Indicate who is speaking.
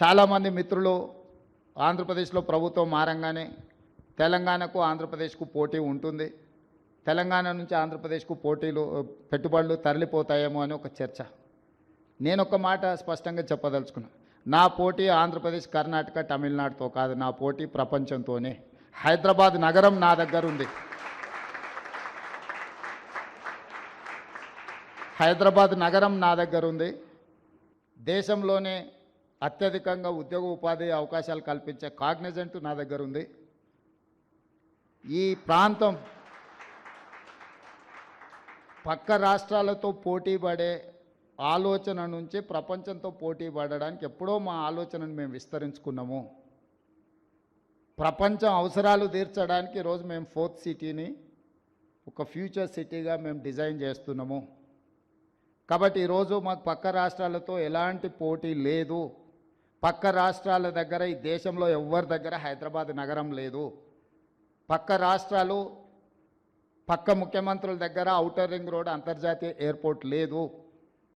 Speaker 1: చాలామంది మిత్రులు ఆంధ్రప్రదేశ్లో ప్రభుత్వం మారంగానే తెలంగాణకు ఆంధ్రప్రదేశ్కు పోటీ ఉంటుంది. తెలంగాణ నుంచి ఆంధ్రప్రదేశ్కు పోటీలు పెట్టుబడులు తరలిపోతాయేమో అని ఒక చర్చ. నేను ఒక మాట స్పష్టంగా చెప్పదలుచుకున్నా. నా పోటీ ఆంధ్రప్రదేశ్ కర్ణాటక తమిళనాడుతో కాదు నా పోటీ ప్రపంచంతోనే. హైదరాబాద్ నగరం నా దగ్గర ఉంది. హైదరాబాద్ నగరం నా దగ్గర ఉంది. దేశంలోనే అత్యధికంగా ఉద్యోగ ఉపాధి అవకాశాలు కల్పించే కాగ్నిజెంట్ నా దగ్గర ఉంది. ఈ ప్రాంతం పక్క రాష్ట్రాలతో పోటీ పడే ఆలోచన నుంచి ప్రపంచంతో పోటీ పడడానికి ఎప్పుడో మా ఆలోచనను మేము విస్తరించుకున్నాము. ప్రపంచం అవసరాలు తీర్చడానికి ఈరోజు మేము ఫోర్త్ సిటీని ఒక ఫ్యూచర్ సిటీగా మేము డిజైన్ చేస్తున్నాము. కాబట్టి ఈరోజు మాకు పక్క రాష్ట్రాలతో ఎలాంటి పోటీ లేదు. పక్క రాష్ట్రాల దగ్గర ఈ దేశంలో ఎవరి దగ్గర హైదరాబాద్ నగరం లేదు. పక్క రాష్ట్రాలు పక్క ముఖ్యమంత్రుల దగ్గర ఔటర్ రింగ్ రోడ్ అంతర్జాతీయ ఎయిర్పోర్ట్ లేదు.